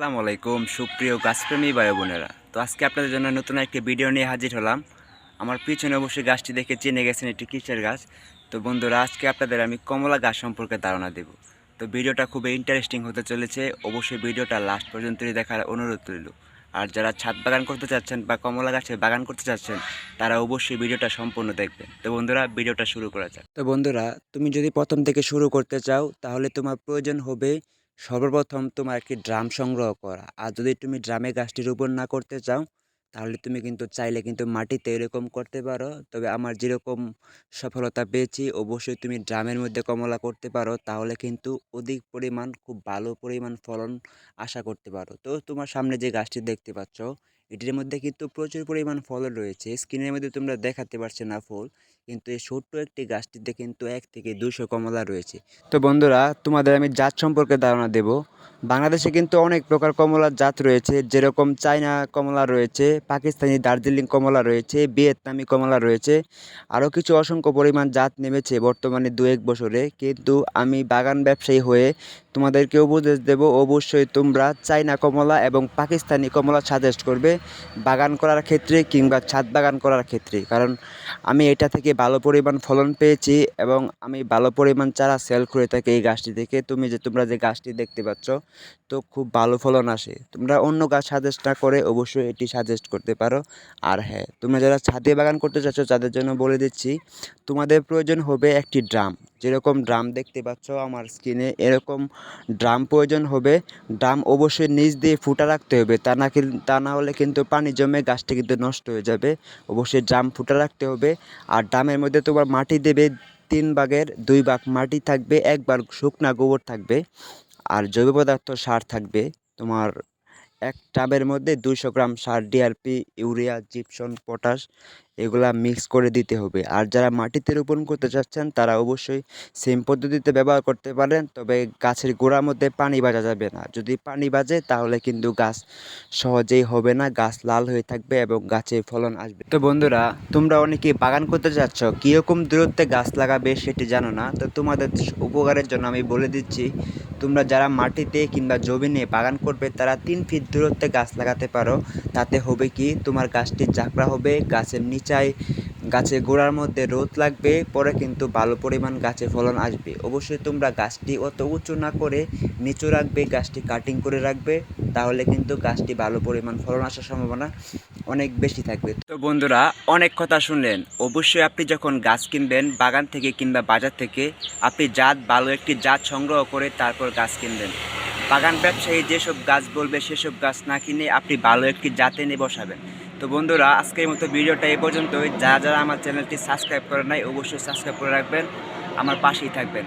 আসসালামু আলাইকুম, সুপ্রিয় গাছপ্রেমী ভাই বোনেরা। তো আজকে আপনাদের জন্য নতুন একটি ভিডিও নিয়ে হাজির হলাম। আমার পিছনে অবশ্যই গাছটি দেখে চিনে গেছেন একটি কিসের গাছ। তো বন্ধুরা, আজকে আপনাদের আমি কমলা গাছ সম্পর্কে ধারণা দেব। তো ভিডিওটা খুবই ইন্টারেস্টিং হতে চলেছে। অবশ্যই ভিডিওটা লাস্ট পর্যন্তই দেখার অনুরোধ রইল। আর যারা ছাদ বাগান করতে চাচ্ছেন বা কমলা গাছের বাগান করতে চাচ্ছেন, তারা অবশ্যই ভিডিওটা সম্পূর্ণ দেখবেন। তো বন্ধুরা, ভিডিওটা শুরু করা যাক। তো বন্ধুরা, তুমি যদি প্রথম থেকে শুরু করতে চাও, তাহলে তোমার প্রয়োজন হবে সর্বপ্রথম তোমার একটি ড্রাম সংগ্রহ করা। আর যদি তুমি ড্রামে গাছটি রোপণ না করতে চাও, তাহলে তুমি কিন্তু চাইলে কিন্তু মাটিতে এরকম করতে পারো। তবে আমার যেরকম সফলতা পেয়েছি, অবশ্যই তুমি ড্রামের মধ্যে কমলা করতে পারো। তাহলে কিন্তু অধিক পরিমাণ, খুব ভালো পরিমাণ ফলন আশা করতে পারো। তো তোমার সামনে যে গাছটি দেখতে পাচ্ছ, এটির মধ্যে কিন্তু প্রচুর পরিমাণ ফল রয়েছে। স্ক্রিনের মধ্যে তোমরা দেখাতে পারছ না ফুল। কিন্তু এই ছোট্ট একটি গাছটিতে কিন্তু এক থেকে দুশো কমলা রয়েছে। তো বন্ধুরা তোমাদের আমি জাত সম্পর্কে ধারণা দেব। বাংলাদেশে কিন্তু অনেক প্রকার কমলার জাত রয়েছে যেরকম চায়না কমলা রয়েছে পাকিস্তানি দার্জিলিং কমলা রয়েছে ভিয়েতনামি কমলা রয়েছে। আরও কিছু অসংখ্য পরিমাণ জাত নেমেছে বর্তমানে দু এক বছরে। কিন্তু আমি বাগান ব্যবসায়ী হয়ে তোমাদেরকে উপদেশ দেব অবশ্যই তোমরা চায়না কমলা এবং পাকিস্তানি কমলা সাজেস্ট করবে বাগান করার ক্ষেত্রে কিংবা ছাদ বাগান করার ক্ষেত্রে। কারণ আমি এটা থেকে ভালো পরিমাণ ফলন পেয়েছি এবং আমি ভালো পরিমাণ চারা সেল করে থাকি এই গাছটি থেকে তুমি যে, তোমরা যে গাছটি দেখতে পাচ্ছ, তো খুব ভালো ফলন আসে। তোমরা অন্য গাছ সাজেস্ট না করে অবশ্যই এটি সাজেস্ট করতে পারো। আর হ্যাঁ তোমরা যারা ছাদে বাগান করতে চাচ্ছ, তাদের জন্য বলে দিচ্ছি তোমাদের প্রয়োজন হবে একটি ড্রাম। যেরকম ড্রাম দেখতে পাচ্ছ আমার স্কিনে এরকম ড্রাম প্রয়োজন হবে। ড্রাম অবশ্যই নিচ দিয়ে ফুটা রাখতে হবে, তা না তা না হলে কিন্তু পানি জমে গাছটি কিন্তু নষ্ট হয়ে যাবে। অবশ্যই ড্রাম ফুটা রাখতে হবে। আর ড্রামের মধ্যে তোমার মাটি দেবে তিন ভাগের দুই ভাগ মাটি থাকবে এক ভাগ শুকনা গোবর থাকবে। আর জৈব পদার্থ সার থাকবে তোমার এক টাবের মধ্যে দুশো গ্রাম সার ডিআরপি ইউরিয়া জিপসন পটাশ এগুলা মিক্স করে দিতে হবে। আর যারা মাটিতে রোপণ করতে চাচ্ছেন, তারা অবশ্যই সেম পদ্ধতিতে ব্যবহার করতে পারেন, তবে গাছের গোড়ার মধ্যে পানি বাজা যাবে না। যদি পানি বাজে তাহলে কিন্তু গাছ সহজেই হবে না, গাছ লাল হয়ে থাকবে এবং গাছে ফলন আসবে। তো বন্ধুরা, তোমরা অনেকে বাগান করতে চাচ্ছ কীরকম দূরত্বে গাছ লাগাবে সেটি জানো না, তো তোমাদের উপকারের জন্য আমি বলে দিচ্ছি তোমরা যারা মাটিতে কিংবা জমিনে বাগান করবে, তারা তিন ফিট দূরত্বে গাছ লাগাতে পারো। তাতে হবে কি, তোমার গাছটি জাকড়া হবে, গাছের নিচায় গাছের গোড়ার মধ্যে রোদ লাগবে, পরে কিন্তু ভালো পরিমাণ গাছে ফলন আসবে। অবশ্যই তোমরা গাছটি অত উঁচু না করে নিচু রাখবে, গাছটি কাটিং করে রাখবে, তাহলে কিন্তু গাছটি ভালো পরিমাণ ফলন আসার সম্ভাবনা অনেক বেশি থাকবে। তো বন্ধুরা, অনেক কথা শুনলেন। অবশ্যই আপনি যখন গাছ কিনবেন, বাগান থেকে কিংবা বাজার থেকে, আপনি জাত, ভালো একটি জাত সংগ্রহ করে তারপর গাছ কিনবেন। বাগান ব্যবসায়ী যেসব গাছ বলবে, সেসব গাছ না কিনে আপনি ভালো একটি জাতে নিয়ে বসাবেন। তো বন্ধুরা, আজকের মতো ভিডিওটা এ পর্যন্তই। যারা যারা আমার চ্যানেলটি সাবস্ক্রাইব করে নাই, অবশ্যই সাবস্ক্রাইব করে রাখবেন। আমার পাশেই থাকবেন।